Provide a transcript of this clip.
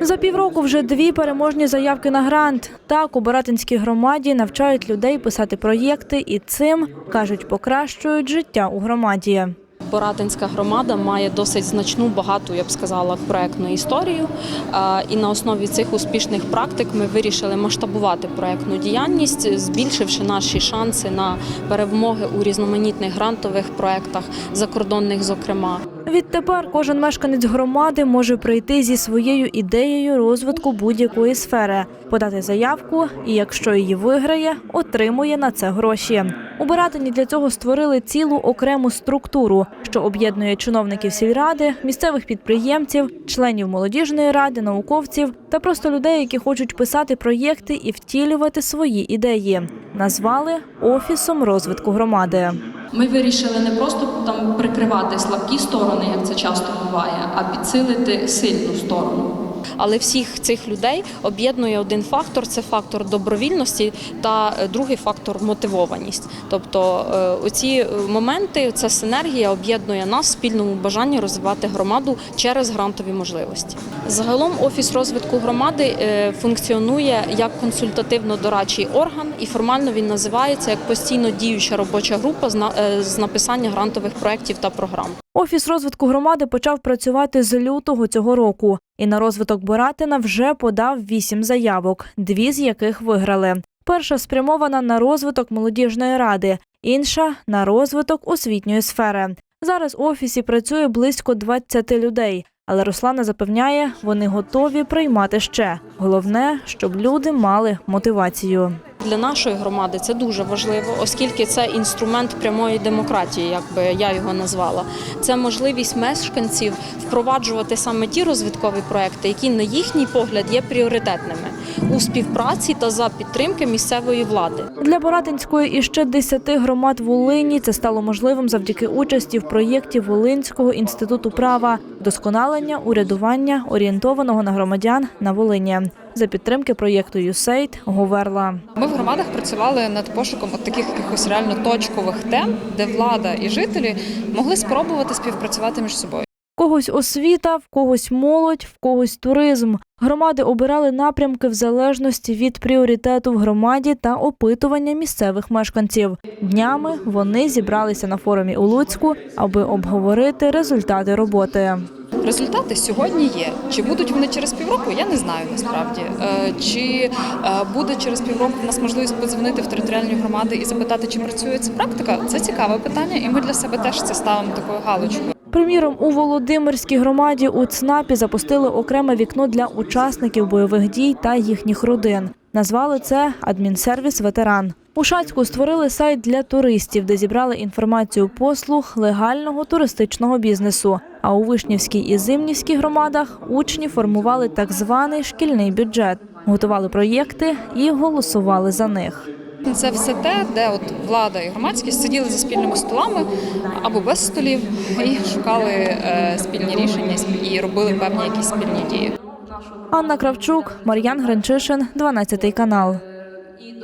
За півроку вже дві переможні заявки на грант. Так у Баратинській громаді навчають людей писати проєкти і цим кажуть, покращують життя у громаді. Боратинська громада має досить значну, багату, я б сказала, проектну історію. І на основі цих успішних практик ми вирішили масштабувати проектну діяльність, збільшивши наші шанси на перемоги у різноманітних грантових проектах, закордонних, зокрема. Відтепер кожен мешканець громади може прийти зі своєю ідеєю розвитку будь-якої сфери, подати заявку і, якщо її виграє, отримує на це гроші. У Баратині для цього створили цілу окрему структуру, що об'єднує чиновників сільради, місцевих підприємців, членів молодіжної ради, науковців та просто людей, які хочуть писати проєкти і втілювати свої ідеї. Назвали офісом розвитку громади. Ми вирішили не просто там прикривати слабкі сторони, як це часто буває, а підсилити сильну сторону. Але всіх цих людей об'єднує один фактор це фактор добровільності та е, другий фактор мотивованість. Тобто е, оці е, моменти, ця синергія об'єднує нас в спільному бажанні розвивати громаду через грантові можливості. Загалом офіс розвитку громади е, функціонує як консультативно-дорадчий орган, і формально він називається як постійно діюча робоча група е, з написання грантових проєктів та програм. Офіс розвитку громади почав працювати з лютого цього року, і на розвиток Боратина вже подав вісім заявок, дві з яких виграли. Перша спрямована на розвиток молодіжної ради, інша на розвиток освітньої сфери. Зараз у офісі працює близько 20 людей, але Руслана запевняє, вони готові приймати ще. Головне, щоб люди мали мотивацію. Для нашої громади це дуже важливо, оскільки це інструмент прямої демократії, як би я його назвала. Це можливість мешканців впроваджувати саме ті розвиткові проекти, які на їхній погляд є пріоритетними у співпраці та за підтримки місцевої влади. Для Боратинської і ще 10 громад Волині це стало можливим завдяки участі в проєкті Волинського інституту права вдосконалення урядування орієнтованого на громадян на Волині за підтримки проєкту «ЮСЕЙД» Говерла. Ми в громадах працювали над пошуком от таких якихось реально точкових тем, де влада і жителі могли спробувати співпрацювати між собою. В когось освіта, в когось молодь, в когось туризм. Громади обирали напрямки в залежності від пріоритету в громаді та опитування місцевих мешканців. Днями вони зібралися на форумі у Луцьку, аби обговорити результати роботи. Результати сьогодні є. Чи будуть вони через півроку? Я не знаю насправді. Е, Чи е, буде через півроку в нас можливість подзвонити в територіальні громади і запитати, чи працює ця практика? Це цікаве питання, і ми для себе теж це ставимо такою галочкою. Приміром, у Володимирській громаді у ЦНАПі запустили окреме вікно для учасників бойових дій та їхніх родин. Назвали це адмінсервіс ветеран. У Шацьку створили сайт для туристів, де зібрали інформацію послуг легального туристичного бізнесу. А у Вишнівській і Зимнівській громадах учні формували так званий шкільний бюджет, готували проєкти і голосували за них. Це все те, де от влада і громадськість сиділи за спільними столами або без столів і шукали е, спільні рішення і робили певні якісь спільні дії. Анна Кравчук, Мар'ян Гринчишин, 12 канал.